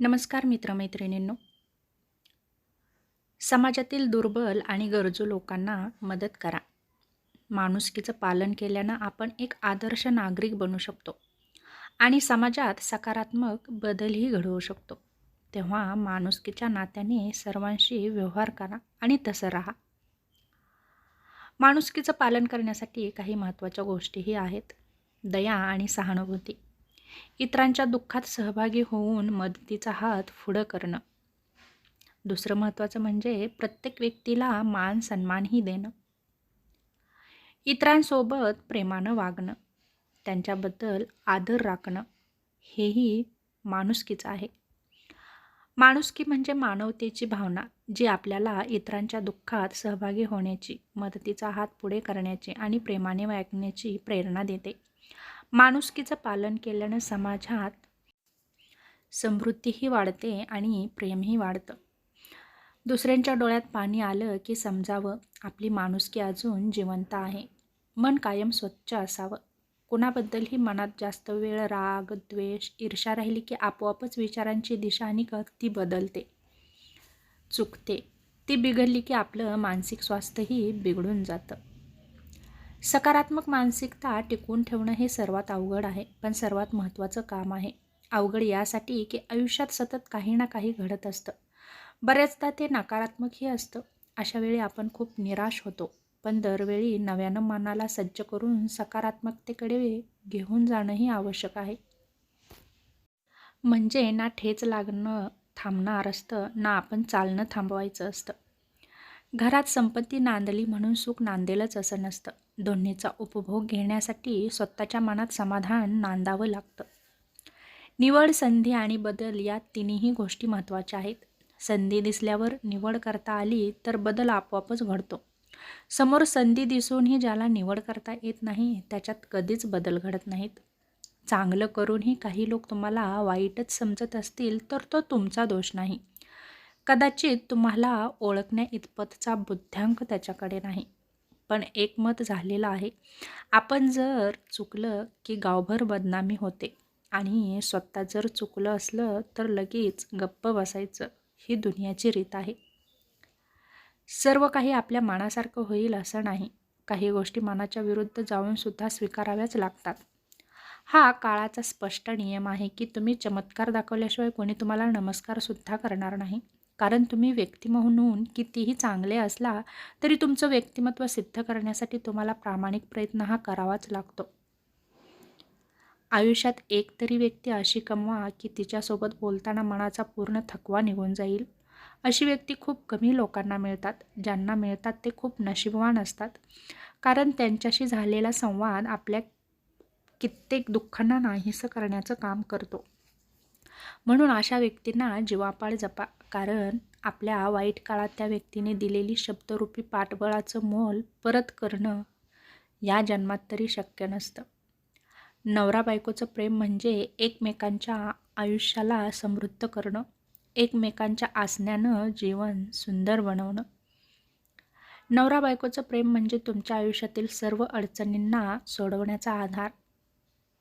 नमस्कार मित्रमैत्रिणींनो. समाजातील दुर्बल आणि गरजू लोकांना मदत करा. माणुसकीचं पालन केल्यानं आपण एक आदर्श नागरिक बनू शकतो आणि समाजात सकारात्मक बदलही घडवू शकतो. तेव्हा माणुसकीच्या नात्याने सर्वांशी व्यवहार करा आणि तसं राहा. माणुसकीचं पालन करण्यासाठी काही महत्त्वाच्या गोष्टीही आहेत. दया आणि सहानुभूती. इतरांच्या दुःखात सहभागी होऊन मदतीचा हात पुढं करणं. दुसरं महत्त्वाचं म्हणजे प्रत्येक व्यक्तीला मान सन्मानही देणं. इतरांसोबत प्रेमानं वागणं. त्यांच्याबद्दल आदर राखणं. हेही माणुसकीचं आहे. माणुसकी म्हणजे मानवतेची भावना जी आपल्याला इतरांच्या दुःखात सहभागी होण्याची मदतीचा हात पुढे करण्याची आणि प्रेमाने वागण्याची प्रेरणा देते. माणुसकीचं पालन केल्यानं समाजात समृद्धीही वाढते आणि प्रेमही वाढतं. दुसऱ्यांच्या डोळ्यात पाणी आलं की समजावं आपली माणुसकी अजून जिवंत आहे. मन कायम स्वच्छ असावं. कुणाबद्दलही मनात जास्त वेळ राग द्वेष ईर्षा राहिली की आपोआपच विचारांची दिशा आणि गती बदलते. चुकते. ती बिघडली की आपलं मानसिक स्वास्थ्यही बिघडून जातं. सकारात्मक मानसिकता टिकवून ठेवणं हे सर्वात अवघड आहे पण सर्वात महत्त्वाचं काम आहे. अवघड यासाठी की आयुष्यात सतत काही ना काही घडत असतं. बऱ्याचदा ते नकारात्मकही असतं. अशा वेळी आपण खूप निराश होतो पण दरवेळी नव्यानं मनाला सज्ज करून सकारात्मकतेकडे घेऊन जाणंही आवश्यक आहे. म्हणजे ना ठेच लागणं थांबणार असतं ना आपण चालणं थांबवायचं असतं. घरात संपत्ती नांदली म्हणून सुख नांदेलच असं नसतं. दोन्हीचा उपभोग घेण्यासाठी स्वतःच्या मनात समाधान नांदावं लागतं. निवड संधी आणि बदल या तिन्ही गोष्टी महत्त्वाच्या आहेत. संधी दिसल्यावर निवड करता आली तर बदल आपोआपच घडतो. समोर संधी दिसूनही ज्याला निवड करता येत नाही त्याच्यात कधीच बदल घडत नाहीत. चांगलं करूनही काही लोक तुम्हाला वाईटच समजत असतील तर तो तुमचा दोष नाही. कदाचित तुम्हाला ओळखण्या इतपतचा बुद्ध्यांक त्याच्याकडे नाही. पण एकमत झालेलं आहे. आपण जर चुकलं की गावभर बदनामी होते आणि स्वतः जर चुकलं असलं तर लगेच गप्प बसायचं ही दुनियाची रीत आहे. सर्व काही आपल्या मनासारखं होईल असं नाही. काही गोष्टी मनाच्या विरुद्ध जाऊनसुद्धा स्वीकाराव्याच लागतात. हा काळाचा स्पष्ट नियम आहे की तुम्ही चमत्कार दाखवल्याशिवाय कोणी तुम्हाला नमस्कारसुद्धा करणार नाही. कारण तुम्ही व्यक्ती म्हणून कितीही चांगले असला तरी तुमचं व्यक्तिमत्व सिद्ध करण्यासाठी तुम्हाला प्रामाणिक प्रयत्न हा करावाच लागतो. आयुष्यात एक तरी व्यक्ती अशी कमवा की तिच्यासोबत बोलताना मनाचा पूर्ण थकवा निघून जाईल. अशी व्यक्ती खूप कमी लोकांना मिळतात ज्यांना मिळतात ते खूप नशीबवान असतात. कारण त्यांच्याशी झालेला संवाद आपल्या कित्येक दुःखांना नाहीसं करण्याचं काम करतो. म्हणून अशा व्यक्तींना जीवापाळ जपा. कारण आपल्या वाईट काळात त्या व्यक्तीने दिलेली शब्दरूपी पाठबळाचं मोल परत करणं या जन्मात तरी शक्य नसतं. नवरा बायकोचं प्रेम म्हणजे एकमेकांच्या आयुष्याला समृद्ध करणं एकमेकांच्या आसण्यानं जीवन सुंदर बनवणं. नवरा बायकोचं प्रेम म्हणजे तुमच्या आयुष्यातील सर्व अडचणींना सोडवण्याचा आधार.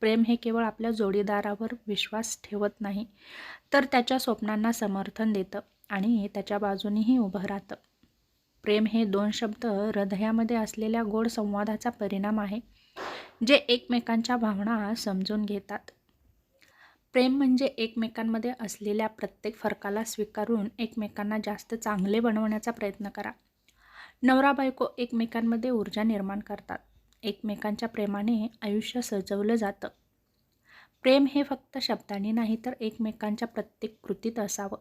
प्रेम हे केवळ आपल्या जोडीदारावर विश्वास ठेवत नाही तर त्याच्या स्वप्नांना समर्थन देतं आणि त्याच्या बाजूनेही उभं राहतं. प्रेम हे दोन शब्द हृदयामध्ये असलेल्या गोड संवादाचा परिणाम आहे जे एकमेकांच्या भावना समजून घेतात. प्रेम म्हणजे एकमेकांमध्ये असलेल्या प्रत्येक फरकाला स्वीकारून एकमेकांना जास्त चांगले बनवण्याचा प्रयत्न करा. नवरा बायको एकमेकांमध्ये ऊर्जा निर्माण करतात. एकमेकांच्या प्रेमाने आयुष्य सजवलं जातं. प्रेम हे फक्त शब्दांनी नाही तर एकमेकांच्या प्रत्येक कृतीत असावं.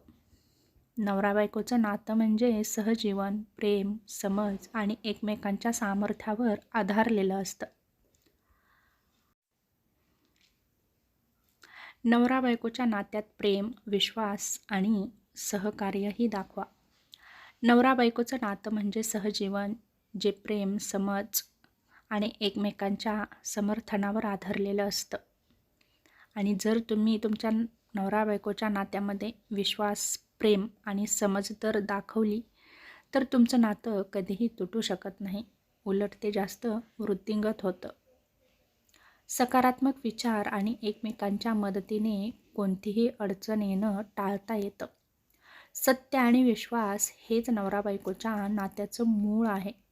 नवरा बायकोचं नातं म्हणजे सहजीवन प्रेम समज आणि एकमेकांच्या सामर्थ्यावर आधारलेलं असतं. नवरा बायकोच्या नात्यात प्रेम विश्वास आणि सहकार्यही दाखवा. नवरा बायकोचं नातं म्हणजे सहजीवन जे प्रेम समज आणि एकमेकांच्या समर्थनावर आधारलेलं असतं. आणि जर तुम्ही तुमच्या नवरा बायकोच्या नात्यामध्ये विश्वास प्रेम आणि समज तर दाखवली तर तुमचं नातं कधीही तुटू शकत नाही. उलट ते जास्त वृद्धिंगत होतं. सकारात्मक विचार आणि एकमेकांच्या मदतीने कोणतीही अडचण येणं टाळता येतं. सत्य आणि विश्वास हेच नवरा बायकोच्या नात्याचं मूळ आहे.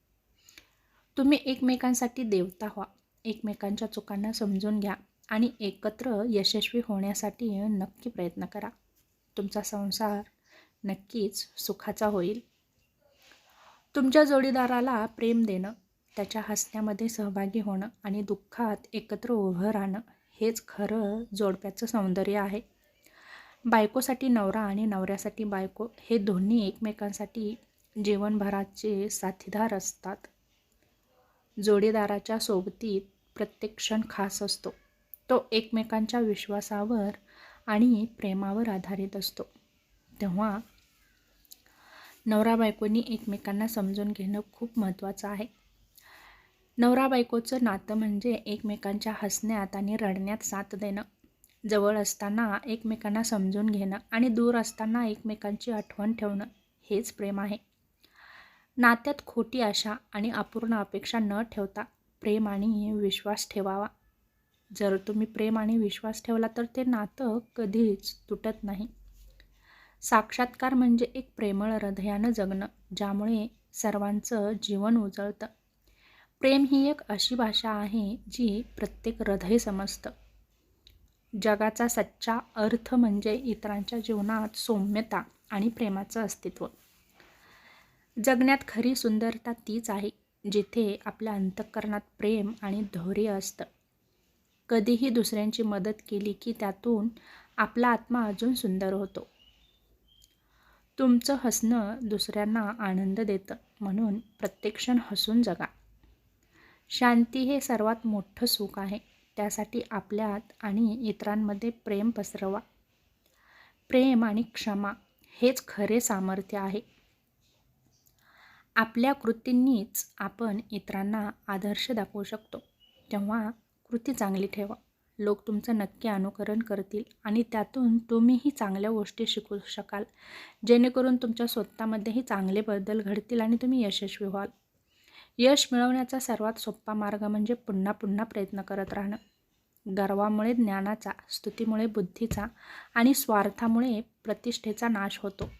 तुम्ही एकमेकांसाठी देवता व्हा. एकमेकांच्या चुकांना समजून घ्या आणि एकत्र यशस्वी होण्यासाठी नक्की प्रयत्न करा. तुमचा संसार नक्कीच सुखाचा होईल. तुमच्या जोडीदाराला प्रेम देणं त्याच्या हसण्यामध्ये सहभागी होणं आणि दुःखात एकत्र उभं राहणं हेच खरं जोडप्याचं सौंदर्य आहे. बायकोसाठी नवरा आणि नवऱ्यासाठी बायको हे दोन्ही एकमेकांसाठी जीवनभराचे साथीदार असतात. जोडीदाराच्या सोबतीत प्रत्येक क्षण खास असतो. तो एकमेकांच्या विश्वासावर आणि प्रेमावर आधारित असतो. तेव्हा नवरा बायकोनी एकमेकांना समजून घेणं खूप महत्त्वाचं आहे. नवरा बायकोचं नातं म्हणजे एकमेकांच्या हसण्यात आणि रडण्यात साथ देणं. जवळ असताना एकमेकांना समजून घेणं आणि दूर असताना एकमेकांची आठवण ठेवणं हेच प्रेम आहे. नात्यात खोटी आशा आणि अपूर्ण अपेक्षा न ठेवता प्रेम आणि विश्वास ठेवावा. जर तुम्ही प्रेम आणि विश्वास ठेवला तर ते नातं कधीच तुटत नाही. साक्षात्कार म्हणजे एक प्रेमळ हृदयानं जगणं ज्यामुळे सर्वांचं जीवन उजळतं. प्रेम ही एक अशी भाषा आहे जी प्रत्येक हृदय समजतं. जगाचा सच्चा अर्थ म्हणजे इतरांच्या जीवनात सौम्यता आणि प्रेमाचं अस्तित्व. जगण्यात खरी सुंदरता तीच आहे जिथे आपल्या अंतःकरणात प्रेम आणि धैर्य असतं. कधीही दुसऱ्यांची मदत केली की त्यातून आपला आत्मा अजून सुंदर होतो. तुमचं हसणं दुसऱ्यांना आनंद देतं म्हणून प्रत्येक क्षण हसून जगा. शांती हे सर्वात मोठं सुख आहे त्यासाठी आपल्यात आणि इतरांमध्ये प्रेम पसरवा. प्रेम आणि क्षमा हेच खरे सामर्थ्य आहे. आपल्या कृतींनीच आपण इतरांना आदर्श दाखवू शकतो. तेव्हा कृती चांगली ठेवा. लोक तुमचं नक्की अनुकरण करतील आणि त्यातून तुम्हीही चांगल्या गोष्टी शिकू शकाल. जेणेकरून तुमच्या स्वतःमध्येही चांगले बदल घडतील आणि तुम्ही यशस्वी व्हाल. यश मिळवण्याचा सर्वात सोपा मार्ग म्हणजे पुन्हा पुन्हा प्रयत्न करत राहणं. गर्वामुळे ज्ञानाचा स्तुतीमुळे बुद्धीचा आणि स्वार्थामुळे प्रतिष्ठेचा नाश होतो.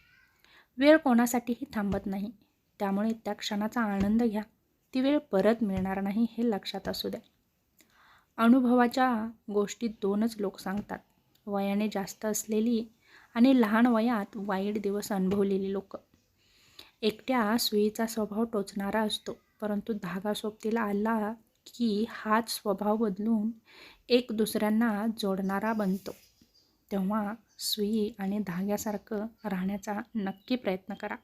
वेळ कोणासाठीही थांबत नाही. त्यामुळे त्या क्षणाचा आनंद घ्या. ती वेळ परत मिळणार नाही हे लक्षात असू द्या. अनुभवाच्या गोष्टीत दोनच लोक सांगतात. वयाने जास्त असलेली आणि लहान वयात वाईट दिवस अनुभवलेली लोक. एकट्या सुईचा स्वभाव टोचणारा असतो परंतु धागा सोबतीला आला की हाच स्वभाव बदलून एक दुसऱ्यांना जोडणारा बनतो. तेव्हा सुई आणि धाग्यासारखं राहण्याचा नक्की प्रयत्न करा.